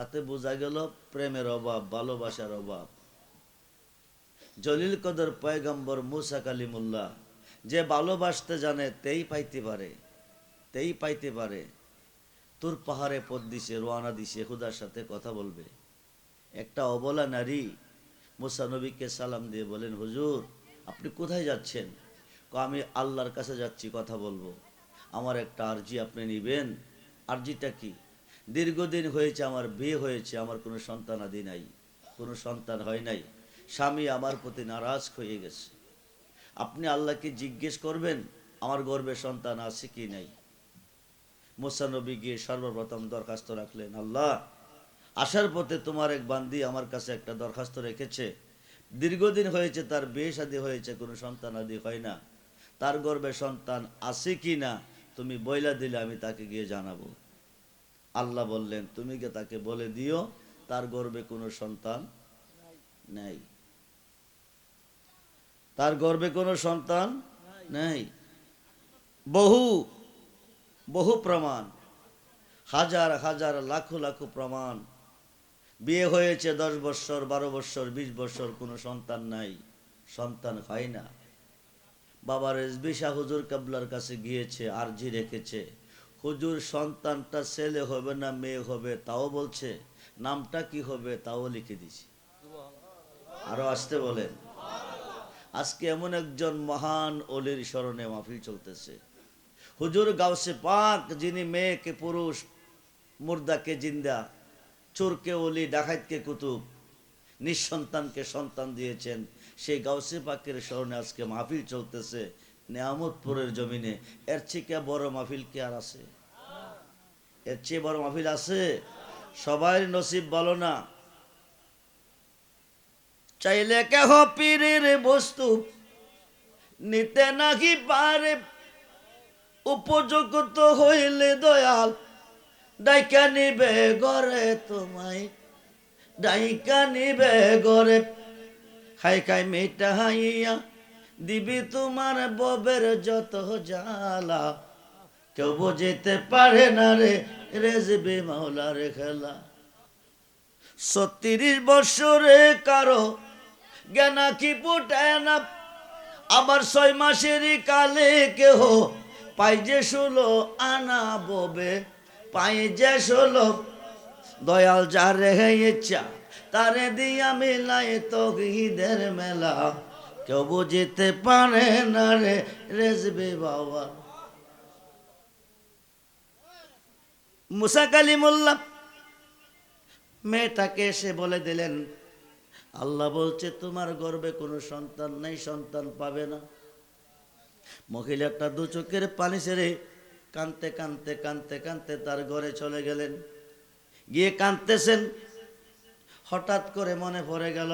তাতে বোঝা গেল প্রেমের অভাব, ভালোবাসার অভাব। জলিল কদর পয়গম্বর মুসা কালিমুল্লাহ, যে ভালোবাসতে জানে তেই পাইতে পারে, তেই পাইতে পারে। তোর পাহাড়ে পদ দিছে রোয়ানা দিছে, খুদার সাথে কথা বলবে। একটা অবলা নারী মুসা নবীকে সালাম দিয়ে বলেন, হুজুর, আপনি কোথায় যাচ্ছেন? আমি আল্লাহর কাছে যাচ্ছি, কথা বলব। আমার একটা আর্জি আপনি নিবেন। আর্জিটা কি? দীর্ঘদিন হয়েছে, আমার বিয়ে হয়েছে, আমার কোনো সন্তান আদি নাই, কোনো সন্তান হয় নাই। স্বামী আমার প্রতি নারাজ হয়ে গেছে। আপনি আল্লাহকে জিজ্ঞেস করবেন, আমার গর্বে সন্তান আছে কি নাই? মোসানবী গিয়ে সর্বপ্রথম দরখাস্ত রাখলেন, আল্লাহ, আসার পথে তোমার এক বান্দি আমার কাছে একটা দরখাস্ত রেখেছে। দীর্ঘদিন হয়েছে, তার বিয়ে শাদী হয়েছে, কোনো সন্তান আদি হয় না। তার গর্বে সন্তান আছে কি না, তুমি বইলা দিলে, আমি তাকে গিয়ে জানাব। আল্লাহ বললেন, তুমি গিয়ে তাকে বলে দিও, তার গর্বে কোনো সন্তান নেই? তার গর্বে কোনো সন্তান নেই। বহু বহু প্রমাণ। হাজার হাজার, লাখো লাখো প্রমাণ। বিয়ে হয়েছে দশ বৎসর বারো বৎসর বিশ বৎসর কোনো সন্তান নাই। সন্তান হয় না। বাবা রেজবি শাহ হুজুর কাবলার কাছে গিয়েছে, আরজি রেখেছে। হুজুর, সন্তানটা ছেলে হবে না, মেয়ে হবে, তাও বলছে, নামটা কি হবে, তাও লিখে দিছি। আরও আসতে বলেন। আজকে এমন একজন মহান অলির স্মরণে মাহফিল চলতেছে। হুজুর গাউসে পাক, যিনি মেয়েকে পুরুষ, মুর্দাকে জিন্দা, চোরকে অলি, ডাকাতকে কুতুব, নিঃসন্তানকে সন্তান দিয়েছেন, সেই গাউসে পাকের স্মরণে আজকে মাহফিল চলতেছে। নেয়ামতপুরের জমিনে, এর থেকে বড় মাহফিল কি আর আছে? এর চেয়ে বড় মাহফিল আছে? সবাই নসিব বলো না। চাইলে কেহ পীরের বস্তু নিতে নাকি পারে। উপযুক্ত হইলে দয়াল, ডাইকা নিবে গরে তোমায়, ডাইকা নিবে গরে খাই খাই মেটা হাইয়া দিবি তোমার ববের যত জালা কেউ বুঝিতে পারে না রে, রেজবে মাওলার খেলা। ছত্রিশ বছরে কারও জ্ঞানা কি ফুটে না। আবার ছয় মাসেরই কালে কেহ পাই যে ষোলো আনা ববে পাই যে ষোলো। দয়াল যা রেহে ইচ্ছা তারে দিয়া মিলাই তো ঈদের মেলা। কেউ বুঝিতে পারে না রে, রেজবে বাবা। মুসা কালিমুল্লাহ, মেয়েটাকে এসে বলে দিলেন, আল্লাহ বলছে, তোমার গর্বে কোনো সন্তান নেই, সন্তান পাবে না। মহিলাটা দু চোখের পানি ছেড়ে কানতে কানতে কানতে কানতে তার ঘরে চলে গেলেন। গিয়ে কাঁদতেছেন, হঠাৎ করে মনে পড়ে গেল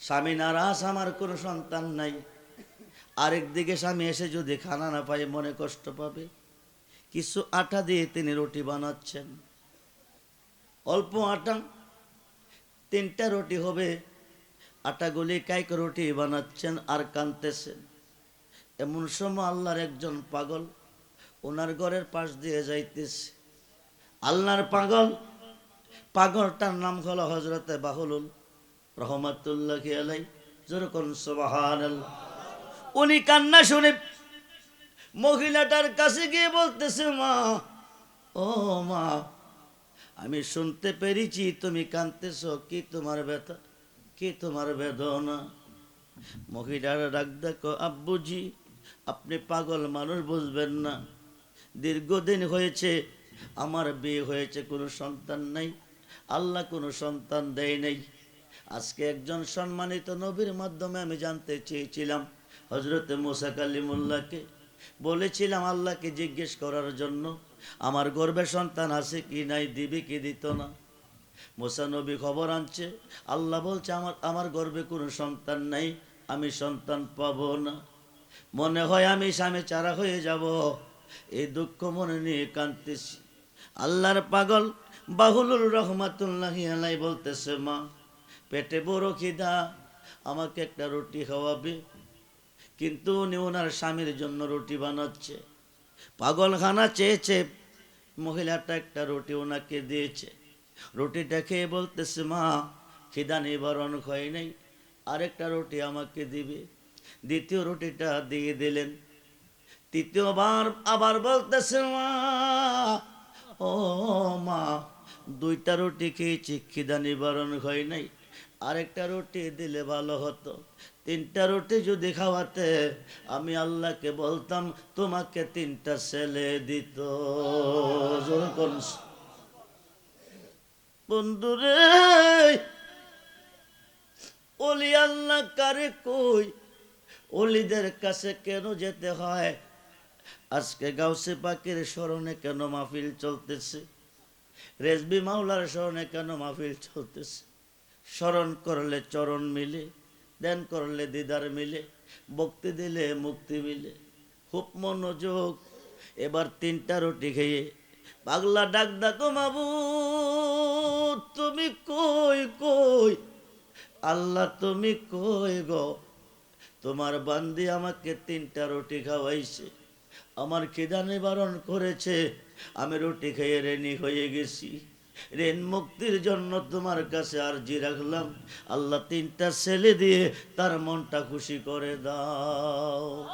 স্বামী নারাজ আমার কোনো সন্তান নাই। আরেক দিকে স্বামী এসে যদি খানা না পায়, মনে কষ্ট পাবে। কিছু আটা দিয়ে তিনি রুটি বানাচ্ছেন। অল্প আটা, তিনটা রুটি হবে। আটাগুলি কাইক রুটি বানাচ্ছেন আর কানতেছেন। এমন সময় আল্লাহর একজন পাগল ওনার ঘরের পাশ দিয়ে যাইতেছে। আল্লাহর পাগল, পাগলটার নাম হলো হজরতে বাহুলুল। রহমতুল্লাহ আলাই যেরকম সোবাহান উনি কান্না শুনে মহিলাটার কাছে গিয়ে বলতেছে, মা, ও মা, আমি শুনতে পেরেছি তুমি কাঁদতেছ। কি তোমার ব্যথা? কি তোমার বেদনা? মহিলার ডাক, দেখো আব্বুজি, আপনি পাগল মানুষ, বুঝবেন না। দীর্ঘদিন হয়েছে, আমার বিয়ে হয়েছে, কোনো সন্তান নাই। আল্লাহ কোনো সন্তান দেয় নাই। আজকে একজন সম্মানিত নবীর মাধ্যমে আমি জানতে চেয়েছিলাম হজরতে মোসা কালিমুল্লাহকে। বলেছিলাম, আল্লাহকে জিজ্ঞেস করার জন্য, আমার গর্বে সন্তান আছে কি নাই, দিবি কি দিত না? মোসা নবী খবর আনছে, আল্লাহ বলছে, আমার আমার গর্বে কোনো সন্তান নাই, আমি সন্তান পাবো না। মনে হয় আমি স্বামী চারা হয়ে যাব। এই দুঃখ মনে নিয়ে কাঁদতেছি। আল্লাহর পাগল বাহুলুর রহমাতুল্লাহ বলতেছে, মা পেটে বড় খিদা, আমাকে একটা রুটি খাওয়াবে। কিন্তু উনি ওনার স্বামীর জন্য রুটি বানাচ্ছে। পাগলখানা চেয়েছে, মহিলাটা একটা রুটি ওনাকে দিয়েছে। রুটিটা খেয়ে বলতেছে, মা, খিদা নিবারণ হয় নাই, আরেকটা রুটি আমাকে দিবে। দ্বিতীয় রুটিটা দিয়ে দিলেন। তৃতীয়বার আবার বলতেছে, মা, ও মা, দুইটা রুটি খেয়েছি, খিদা নিবারণ হয় নাই। আরেকটা রুটি দিলে ভালো হতো। তিনটা রুটি যদি খাওয়াতে, আমি আল্লাহকে বলতাম, তোমাকে তিনটা ছেলে দিত। বন্ধুরে, ওলি আল্লাহ কারে কই? অলিদের কাছে কেন যেতে হয়? আজকে গাউসে পাখির স্মরণে কেন মাহফিল চলতেছে? রেজবি মাওলার স্মরণে কেন মাহফিল চলতেছে? স্মরণ করলে চরণ মিলে দেন করলে দিদার মিলে, ভক্তি দিলে মুক্তি মিলে। খুব মনোযোগ, এবার তিনটা রুটি খেয়ে পাগলা ডাক ডাকো মাবু, তুমি কই কই? আল্লাহ, তুমি কই গো? তোমার বান্দি আমাকে তিনটা রুটি খাওয়াইছে। আমার খিদা নিবারণ করেছে। আমি রুটি খেয়ে রেনি হয়ে গেছি। রেন মুক্তির জন্য তোমার কাছে আরজি রাখলাম। আল্লাহ তিনটা ছেলে দিয়ে তার মনটা খুশি করে দাও।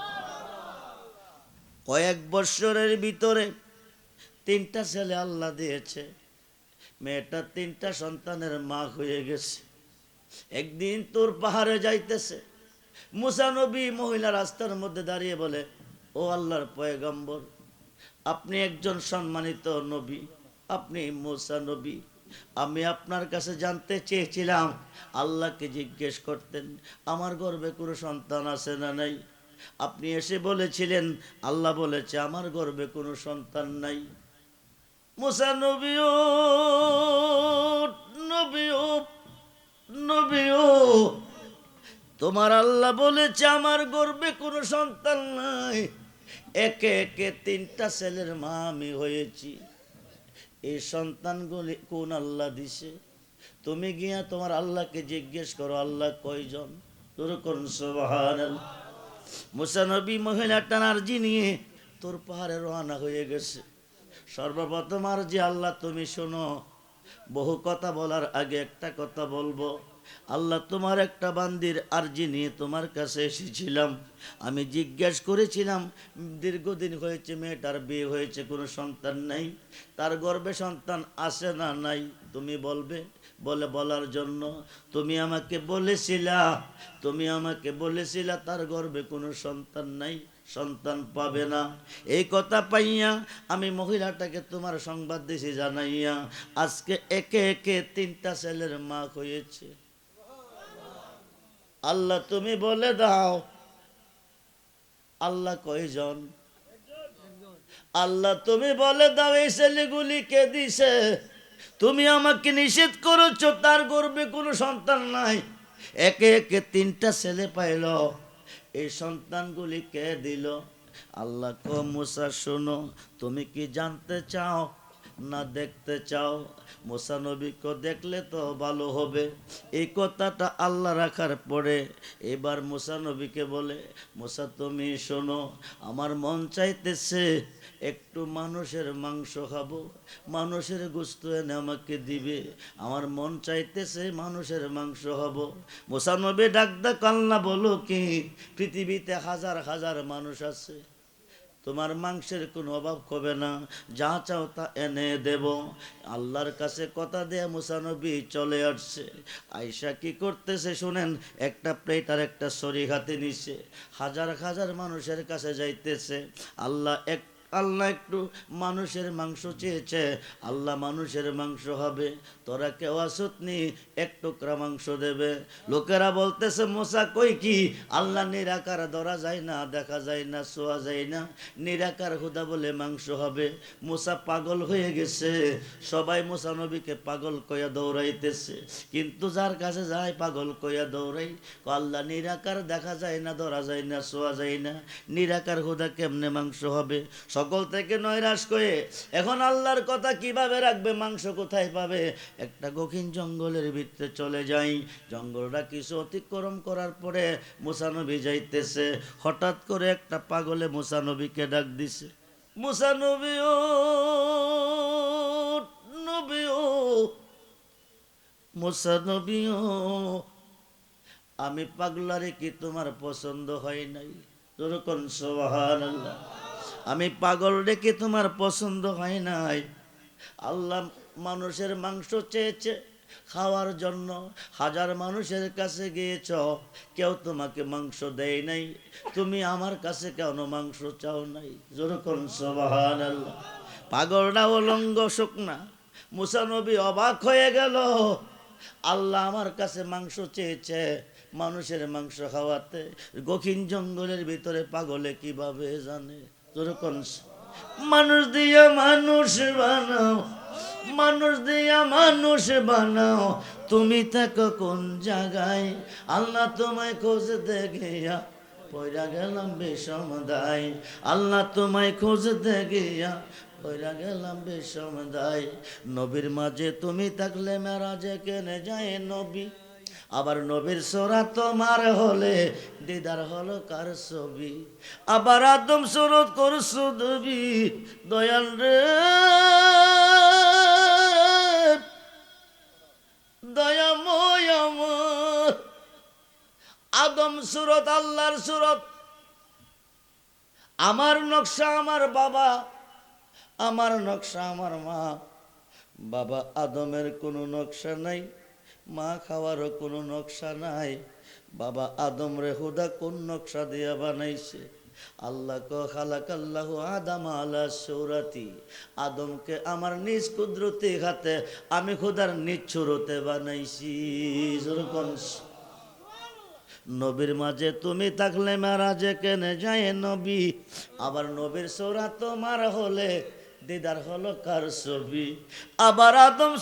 কয়েক বৎসরের ভিতরে তিনটা ছেলে আল্লাহ দিয়েছে। মেয়েটা তিনটা সন্তানের মা হয়ে গেছে। একদিন তোর পাহাড়ে যাইতেছে। মুসানবী মহিলা রাস্তার মধ্যে দাঁড়িয়ে বলে, ও আল্লাহর পয়গম্বর, আপনি একজন সম্মানিত নবী। আপনি মুসা নবী, আমি আপনার কাছে জানতে চেয়েছিলাম। আল্লাহকে জিজ্ঞেস করতেন, আমার গর্বে কোনো সন্তান আছে না নাই? আপনি এসে বলেছিলেন, আল্লাহ বলেছে, আমার গর্বে কোনো সন্তান নাই। মুসা নবীও নবীও নবীও, তোমার আল্লাহ বলেছে, আমার গর্বে কোনো সন্তান নাই। একে একে তিনটা ছেলের মা আমি হয়েছি। এই সন্তানগুলি কোন আল্লাহ দিছে? তুমি গিয়া তোমার আল্লাহকে জিজ্ঞেস করো, আল্লাহ কয়জন? তোর কোন মুসানবী মহিলাটা আর্জি নিয়ে তোর পাহাড়ে রওনা হয়ে গেছে। সর্বপ্রথম আর যে আল্লাহ তুমি শোনো, বহু কথা বলার আগে একটা কথা বলব। আল্লাহ তোমার একটা বান্দির আর্জি নিয়ে তোমার কাছে এসেছিলাম। আমি জিজ্ঞেস করেছিলাম, দীর্ঘদিন হয়েছে, মেয়েটার বিয়ে হয়েছে, কোনো সন্তান নাই, তার গর্ভে সন্তান আসে না নাই? তুমি বলবে, বলে বলার জন্য, তুমি আমাকে বলেছিলা, তুমি আমাকে বলেছিলা, তার গর্বে কোনো সন্তান নাই, সন্তান পাবে না। এই কথা পাইয়া আমি মহিলাটাকে তোমার সংবাদ দিছি জানাইয়া, আজকে একে একে তিনটা ছেলের মা হয়েছে। আল্লাহ তুমি বলে দাও। আল্লাহ কয়জন? আল্লাহ তুমি বলে দাও, এই ছেলেগুলি কে দিছে? তুমি আমাকে নিষেধ করেছ, তার গর্বে কোনো সন্তান নাই। একে একে তিনটা ছেলে পাইল। এই সন্তানগুলি কে দিল? আল্লাহ মুসা, শোনো, তুমি কি জানতে চাও না দেখতে চাও, মোসা নবীকে দেখলে তো ভালো হবে। এই কথাটা আল্লাহ রাখার পরে এবার মোসা নবীকে বলে, মোসা তুমি শোনো, আমার মন চাইতেছে একটু মানুষের মাংস খাব, মানুষের গোস্ত এনে আমাকে দিবে। আমার মন চাইতেছে মানুষের মাংস হব মোসা নবী ডাক ডাক আল্লাহ বলো কি, পৃথিবীতে হাজার হাজার মানুষ আছে। তোমার মাংসের কোনো অভাব হবে না। যা চাও তা এনে দেব। আল্লাহর কাছে কথা দেয়া মুসানবী চলে আসছে। আয়সা কি করতেছে শুনেন? একটা প্লেট আর একটা সরি হাতে নিছে। হাজার হাজার মানুষের কাছে যাইতেছে। আল্লাহ এক আল্লাহ একটু মানুষের মাংস চেয়েছে। আল্লাহ মানুষের মাংস হবে। তোরা কেউ আসতনি এক টুকরা মাংস দেবে। লোকেরা বলতেছে মশা কই কি? আল্লাহ নিরাকার ধরা যায় না, দেখা যায় না, শোয়া যায় না। নিরাকার হুদা বলে মাংস হবে। মোসা পাগল হয়ে গেছে। সবাই মোসা নবীকে পাগল কইয়া দৌড়াইতেছে। কিন্তু যার কাছে যায় পাগল কইয়া দৌড়াই। আল্লাহ নিরাকার দেখা যায় না, ধরা যায় না, শোয়া যায় না। নিরাকার হুদা কেমনে মাংস হবে? সকল থেকে নৈরাশ করে এখন আল্লাহর কথা কীভাবে রাখবে, মাংস কোথায় পাবে? একটা গহীন জঙ্গলের ভিতরে চলে যাই। জঙ্গলটা কিছু অতিক্রম করার পরে মুসানবী যাইতেছে। হঠাৎ করে একটা পাগলে মুসানবীকে ডাক দিছে। মুসানবী ও, নবী ও মুসা নবীও আমি পাগলারে কি তোমার পছন্দ হয় নাই? যেরকম সোহান আমি পাগল ডেকে তোমার পছন্দ হয় নাই। আল্লাহ মানুষের মাংস চেয়েছে, খাওয়ার জন্য। হাজার মানুষের কাছে গিয়েছ, কেউ তোমাকে মাংস দেয় নাই। তুমি আমার কাছে কেন মাংস চাও নাই? যেরকম সোহান আল্লাহ পাগলটা অলঙ্গ, শুকনা। মুসানবী অবাক হয়ে গেল। আল্লাহ আমার কাছে মাংস চেয়েছে মানুষের মাংস খাওয়াতে। গখিন জঙ্গলের ভিতরে পাগলে কীভাবে জানে? মানুষ দিয়া মানুষ বানাও, মানুষ দিয়া মানুষ বানাও। তুমি থাকো কোন জায়গায়? আল্লাহ তোমায় খোঁজতে গিয়া পয়রা গেলাম বিষম দায় আল্লাহ তোমায় খোঁজতে গিয়া পয়রা গেলাম বিষম দায় নবীর মাঝে তুমি থাকলে মেরাজে কেনে যায় নবী? আবার নবীর সোরা তোমার হলে দিদার হলো কার ছবি? আবার আদম সুরত করছ দেবী দয়াল রে। আদম সুরত, আল্লাহর সুরত। আমার নকশা আমার বাবা, আমার নকশা আমার মা। বাবা আদমের কোনো নকশা নাই। মা খাওয়ারও কোনো নকশা নাই। বাবা আদম রে হুদা কোন নকশা দিয়া বানাইছে? আল্লাহ ক খালাক আল্লাহ সৌরাতি। আদমকে আমার নিজ কুদরতি হাতে আমি খুদার নিজ বানাইছি। নবীর মাঝে তুমি থাকলে মারাজে কেনে যায় নবী? আবার নবীর সৌরা তোমার হলে দিদার হলো কার ছবি? আবার আদম